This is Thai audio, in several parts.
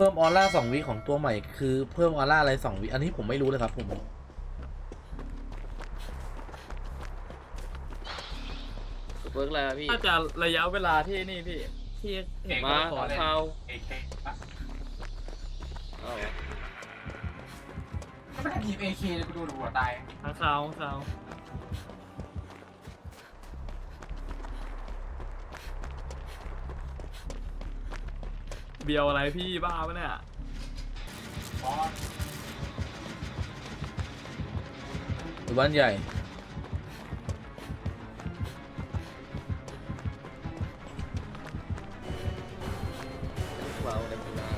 พิ่มออร่าสองวิของตัวใหม่คือเพิ่มออร่าอะไรสองวิอันนี้ผมไม่รู้เลยครับผมเวิร์กแล้วพี่น่าจะระยะเวลาที่นี่พี่ที่เห็นมาว่าขอข่าวเอเคปะเอาเหรอไม่ได้ทีมเอเคเลยกูดูดูหัวตายทางข่าวทางข่า เบียวอะไรพี่บ้าปะเนี่ยอยู่บ้านใหญ่เบาในเวลา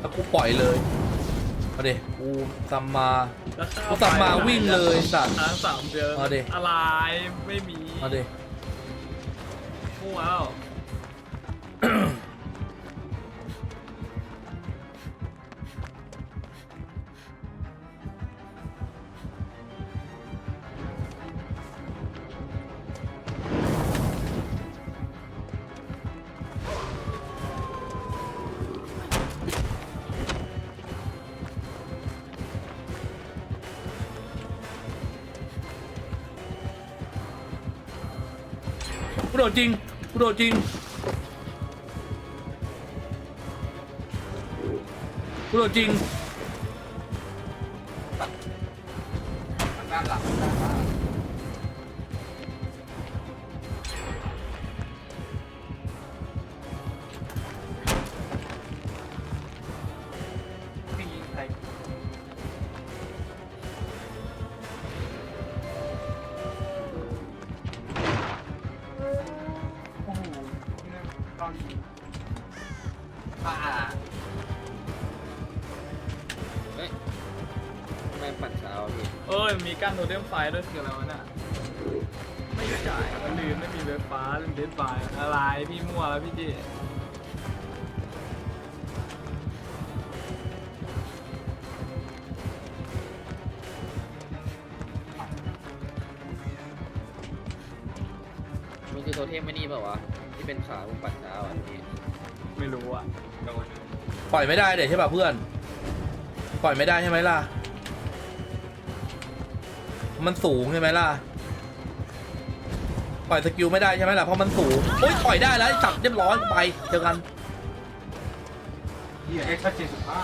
แล้วกูปล่อยเลย เอาเดกูซัมมา แล้วข้กูซัมมาวิ่งเลยสัตว์ทางสามเดือนเอาดิ อะไรไม่มีเอาเดมั่วแล้ว จริงกูโดดจริงกูโดดจริง ปั่นเช้าอะพี่เอ้ยมีกั้นโทเทมไฟด้วยคืออะไรวะน่ะไม่จ่ายมันลืมไม่มีเว็บฟ้าเล่นเดดไฟอะไรพี่มั่วแล้วพี่จีมันคือโทเทมไม่นี่เปล่าวะที่เป็นขาผมปั่นเช้าอะพี่ไม่รู้อะโดนปล่อยไม่ได้เด็ใช่ป่ะเพื่อน ปล่อยไม่ได้ใช่ไหมล่ะ มันสูงใช่ไหมล่ะปล่อยสกิลไม่ได้ใช่ไหมล่ะเพราะมันสูงโอ้ยปล่อยได้แล้วจับเรียบร้อยไปเจอกันเฮียเอ็กซ์เจ็ดสิบห้า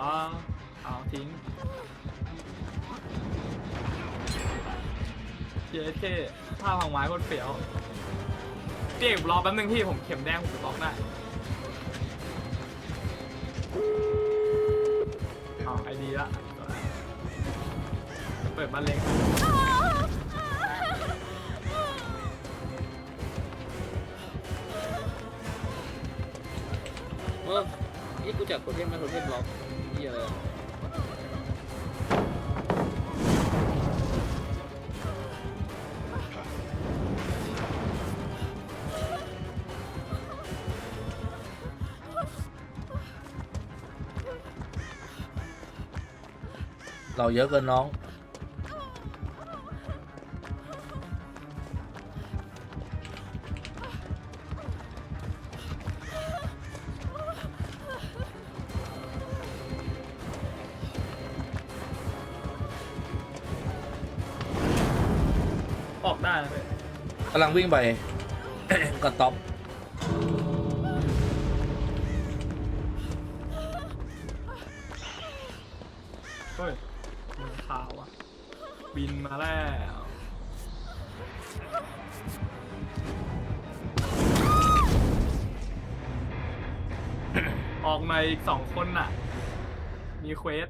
เอาทิ้งเจ๊เท่ผ้าพังไม้โคตรเปรียวเอกรอแป๊บนึงพี่ผมเข็มแดงผมจะบล็อกได้เอาไอดีละเปิดบ้านเล็กเออนี่กูจับโทเทมมาโทเทมล็อก ที่อะไรอะเราเยอะเกินน้อง กำลังวิ่งไปกระต๊อบเฮ้ยมือขาวอะ บินมาแล้ว ออกมาอีกสองคนน่ะ มีเควส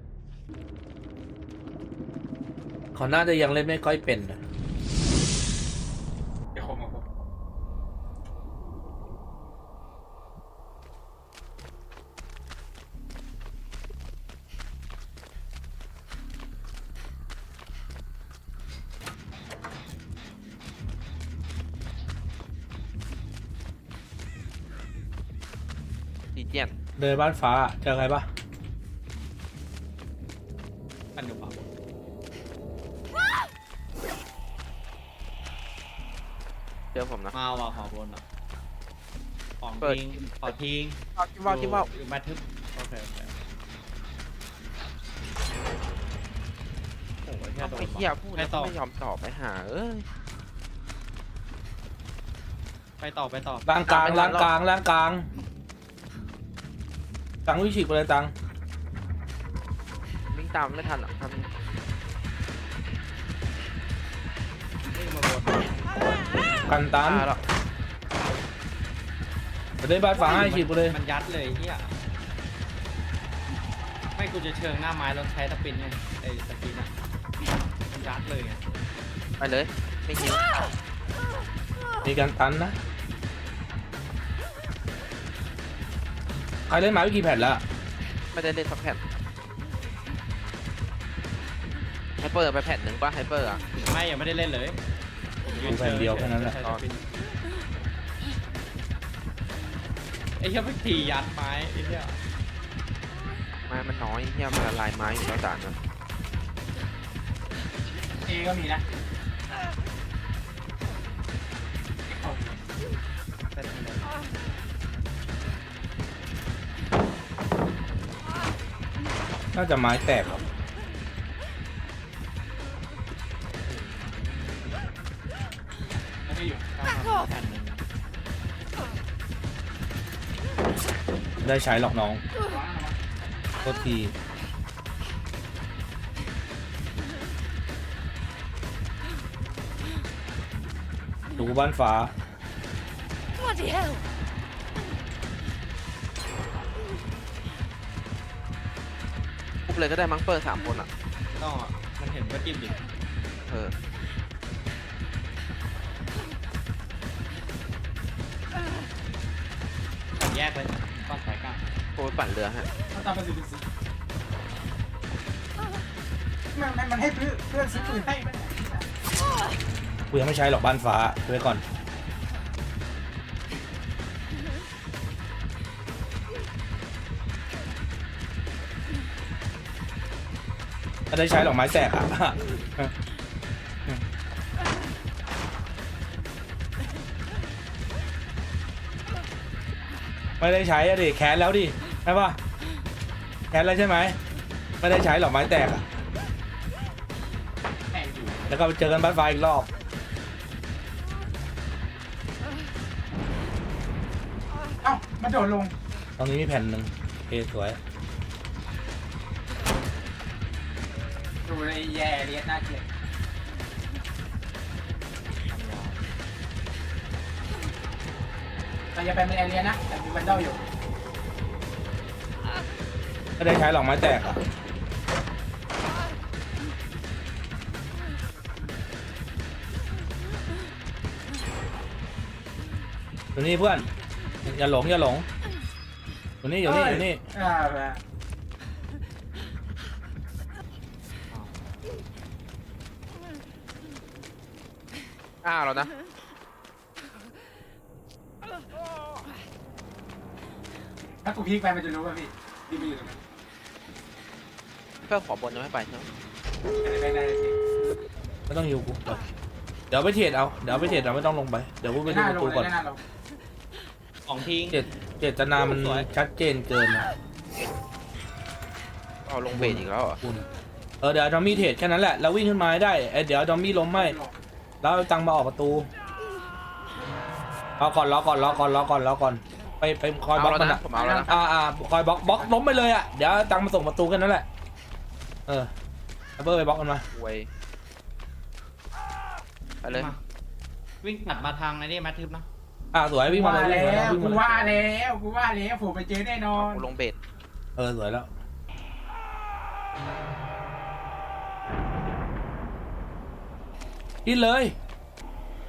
เขาน่าจะยังเล่นไม่ค่อยเป็นนะ เจียนเดินบ้านฟ้าเจอใครปะอันเดียวเปล่าเจอผมนะ มาว่ะขอบนอะของเปิด ทิ้งขอทิ้งเอาจิ้มว่าวจิ้มว่าวอยู่มาทึบโอเคโอเคโอ้ยแค่โดนไอ้เหี้ยพูดไปแล้วต่อไม่ยอมตอบไปหา เอ้ย ไปต่อไปต่อ ล่างกลางไม่ทัล่านงหรอกกลางล่างกลาง ตังวิชิกไปเลยตังวิ่งตามไม่ทันอะทันนี่มาบนกันตันตายแล้วไปเล่นบ้านฟ้าให้ฉีกไปเลยมันยัดเลยเฮียไม่กูจะเชิงหน้าไม้แล้วใช้ตะปินไงไอ้ตะปินอะมันยัดเลยไงไปเลยไม่หิวมีกันตันนะ ใครเล่นหมาวิกี่แผ่นแล้วไม่ได้เล่นสักแผ่นไฮเปอร์ไปแผ่นหนึ่งป่ะไฮเปอร์อะไม่ยังไม่ได้เล่นเลยผมยืดูแผ่นเดียวแค่นั้นแหละใช้ตปิไอ้เหี้ยพิธียัดไม้ไอ้เหี้ยไม้มันน้อยเหี้ยมันละลายไม้อยู่แล้วจานนะเอก็มีนะ น่าจะไม้แตกหรอกแล้วก็อยู่แผ่นหนึ่งได้ใช้หรอกน้องโทษทีดูบ้านฟ้า Bloody hell! เลยก็ได้มั้งเปอร์สามคนอะก็มันเห็นว่าจิ้มดิเออ แยกเลยก้อนสายกลางกูไปปั่นเรือฮะ มันตามไปดูสิมันมันมันให้เพื่อนเพื่อนซื้อปืนให้ไหมกูยังไม่ใช้หรอกบ้านฟ้าไว้ก่อน ถ้าได้ใช้หรอกไม้แตกอะไม่ได้ใช้อะดิแค้นแล้วดิใช่ปะแค้นแล้วใช่ไหมไม่ได้ใช้หรอกไม้แตกอะแม่งอยู่แล้วก็ไปเจอกันบ้านฟ้าอีกรอบเอ้ามันโดดลง ตรงนี้มีแผ่นหนึ่งโอเคสวย เลยแย่เลียนน่าเกลียดแต่อย่าไปเป็นแอเรียนะแต่มีบันเดลอยู่ไม่ได้ใช้หรอกไม้แตกอะอยู่นี่เพื่อน อย่าหลงอย่าหลงอยู่นี่อยู่นี่อยู่นี่ อ่า แบบอ้าวแล้วนะ ถ้ากูพีกไปมันจะรู้ป่ะพี่ดีไปอยู่ตรงนั้นเพื่อขอบนยังไม่ไปใช่ไหมไม่ได้สิไม่ต้องอยู่กูเดี๋ยวไปเทรดเอา เดี๋ยวไปเทรดเราไม่ต้องลงไป เดี๋ยวกูไปไม่ดูน่าประตูก่อนลงเลยไม่น่าลงของทิ้งเจตเจตนามันสวย ชัดเจนเกินนะเอาลงเบรอีกแล้วเหรอคุณ เออเดี๋ยวเอาดอมมี่เทรดแค่นั้นแหละแล้ววิ่งขึ้นมาให้ได้เอ้ยเดี๋ยวดอมมี่ล้มไม่ แล้วเอาตังค์มาออกประตูรอก่อนรอก่อนรอก่อนรอก่อนรอก่อน ไปไปคอยบล็เอาอกแล้วมันนะอะผมเอาแล้วนะ อ่าอ่าคอยบล็อกบล็อกล้มไปเลยอะ เดี๋ยวเอาตังค์มาส่งประตูแค่นั้นแหละ เออเอาเบอร์ไปบล็อกมันมา อวยไปเลย มาวิ่งตัดมาทางไอ้นี่แมททึบนะอ่าสวยวิ่งมาว่าเลยวิ่งมาแล้เลยววิ่งกูมาเลยว่าแล้วกูว่าแล้วผมไปเจอแน่นอเอานกูลงเบรเออสวยแล้ว ดิ้นเลย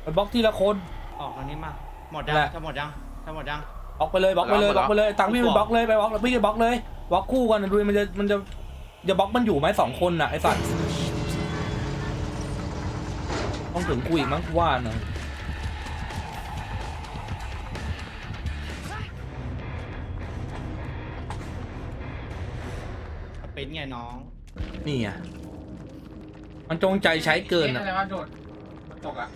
ไปบล็อกทีละคนออกตรงนี้มาหมดยังแหละถ้าหมดยังถ้าหมดยังบล็อกไปเลยบล็อกไปเลยบล็อกไปเลยตังค์พี่ไปบล็อกเลยไปบล็อกพี่ไปบล็อกเลยบล็อกคู่กันนะดูมันจะมันจะจะบล็อกมันอยู่ไหมสองคนน่ะไอ้สัตว์ต้องถึงกูอีกมั้งกูว่านะสปรินต์ไงน้อง นี่อะมันจงใจใช้เกินอะ อะไรวะโดดตกอะ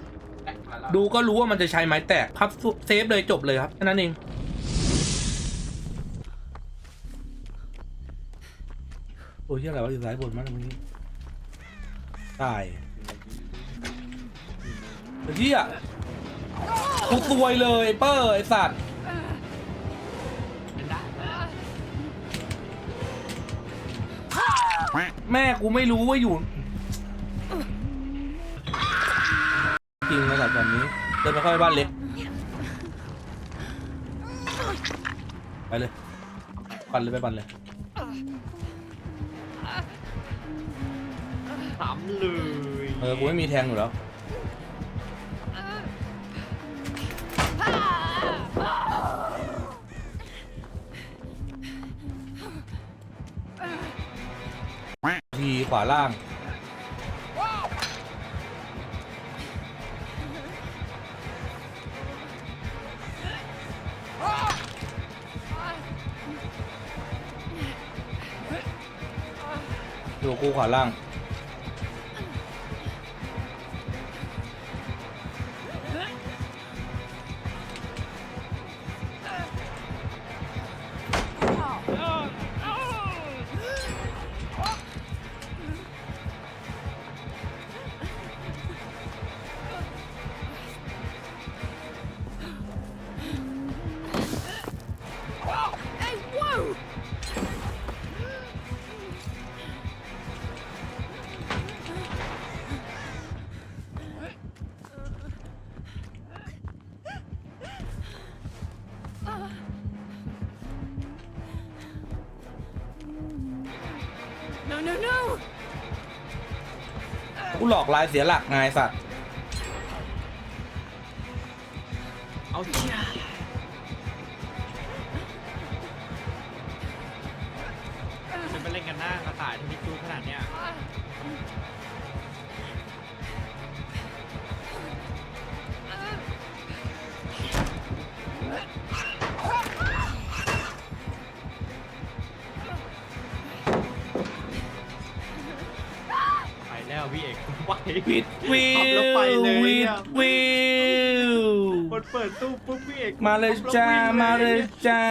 แตกมาแล้วดูก็รู้ว่ามันจะใช้ไม้แตกพับเซฟเลยจบเลยครับแค่นั้นเอง โอ้ยเหี้ยอะไรวะอยู่ซ้ายบนมากเมื่อกี้ตายเฮียกูซวยเลยเปอร์ไอสัตว์แม่กูไม่รู้ว่าอยู่ จริงนะครับตอนนี้เดินไปเข้าไปบ้านเล็กไปเลยปั่นเลยไปปั่นเลยสามเลยเออกูไม่มีแทงอยู่แล้วทีขวาล่าง ดูกูขวาล่าง กูหลอกลายเสียหลักไงสัตว์ เอาเชี่ยจ พี่เอกไปวิดวิขับแล้วไปวเลยวิเนี่ดยวิวคนเปิดตู้ปุ๊บพี่เอกมาเลยจ้า ขับแววิ่งมาเลยจ้า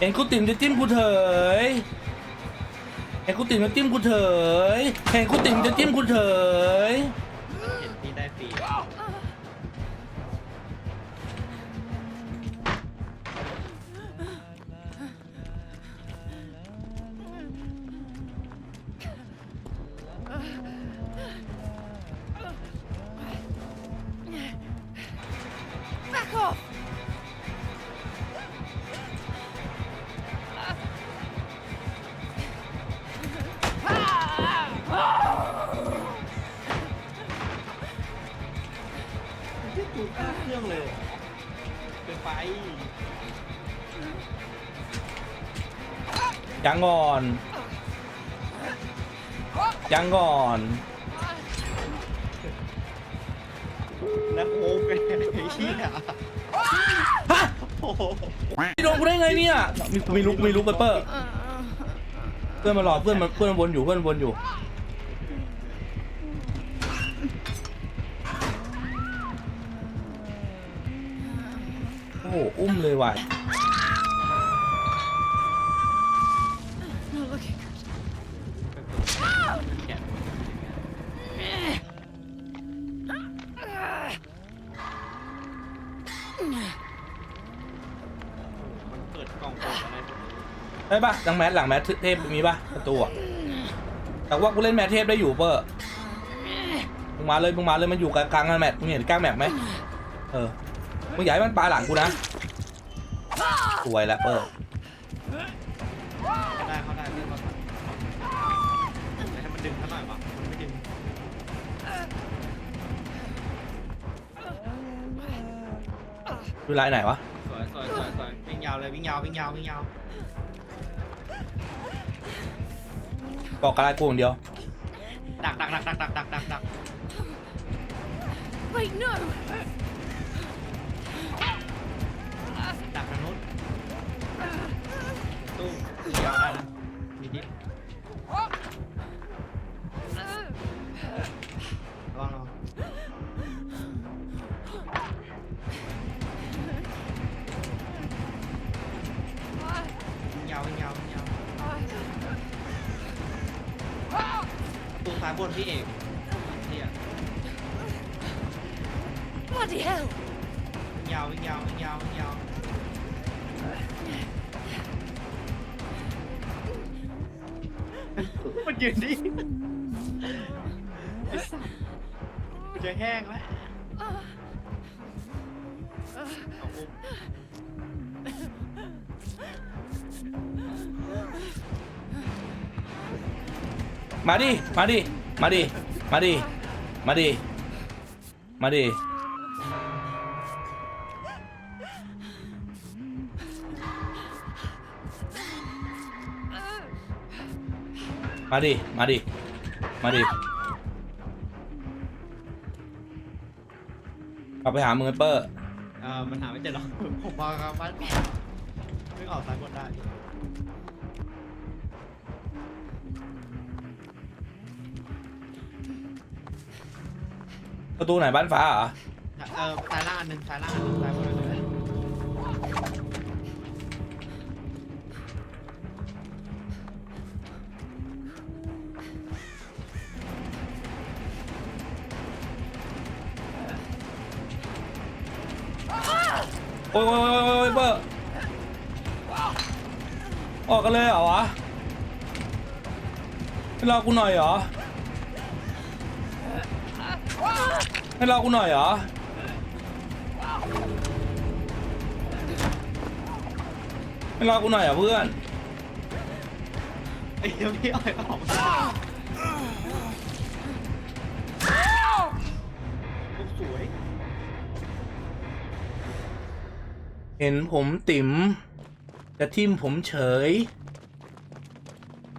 เอ็งกูติ่มจะจิ้มกูเถยเอ็งกูติ่มจะจิ้มกูเถยเอ็งกูติ่มจะจิ้มกูเถย ยังก่อน ยังก่อนแล้วโอ้เป็นไอ้เหี้ยฮะโอ้โหพี่โดนกูได้ไงเนี่ย มีกูมีลุกมีลุกไปเปอร์ เพื่อนมารอเพื่อนมันเพื่อนมันวนอยู่เพื่อนมันวนอยู่ โอ้โหอุ้มเลยว่ะมันเปิดกล่องเปิดอะไรผมได้ปะดังแมสหลังแมสเทพมีปะประตูอะแต่ว่ากูเล่นแมสเทพได้อยู่เปอร์มึงมาเลยมึงมาเลยมันอยู่กลางกลางแมทมึงเห็นกลางแมปไหมเออ มึงอย่าให้มันปาหลังกูนะสวยแล้วเปิร์ดูไล่นไไหนวะสวยสวิ่งยาวเลยวิ่งยาววิ่งยาววิ่งยาวบอกกระไรกูอย่างเดียว ดักดักดักดักดักดักดัก Wait, no! ตู้ยาวได้นะมีดิระวังระวังวิ่งยาววิ่งยาววิ่งยาวตู้ซ้ายบนพี่เอก จะแห้งแล้วเอาอุ้มมาดิ มาดิ มาดิ มาดิ มาดิ มาดิ มาดิ มาดิ มาดิ กลับไปหามือเปอร์เออมันหาไม่เจอหรอกผมมาครับบ้านไม่ออกซ้ายบนได้พี่ประตูไหนบ้านฟ้าเหรอ เออซ้ายล่างอันหนึ่งซ้ายล่างอันหนึ่งซ้ายบนอันหนึ่ง โอ้ยโอ้ยโอ้ยโอ้ยเปอร์ออกกันเลยเหรอวะให้รอกูหน่อยเหรอให้รอกูหน่อยเหรอให้รอกูหน่อยเหรอเพื่อนไอ้เหี้ยพี่อาไอ้ออกมาลูกสวย เห็นผมติ๋มจะทิมผมเฉย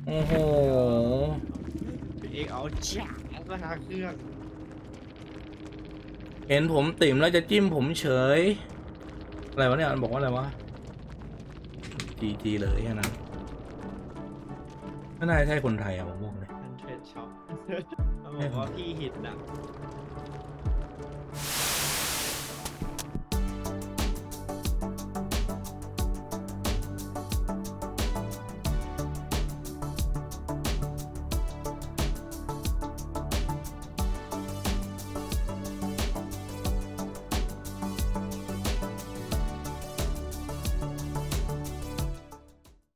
โอ้โหพี่เอกเอาจ้าก็หาเครื่องเห็นผมติ๋มแล้วจะจิ้มผมเฉย อะไรวะเนี่ยมันบอกว่าอะไรวะจีจีเลยแค่นั้นไม่น่าใช่คนไทยอะผมบอกเลย มันเทรดช็อปมันบอกว่าพี่หินนะ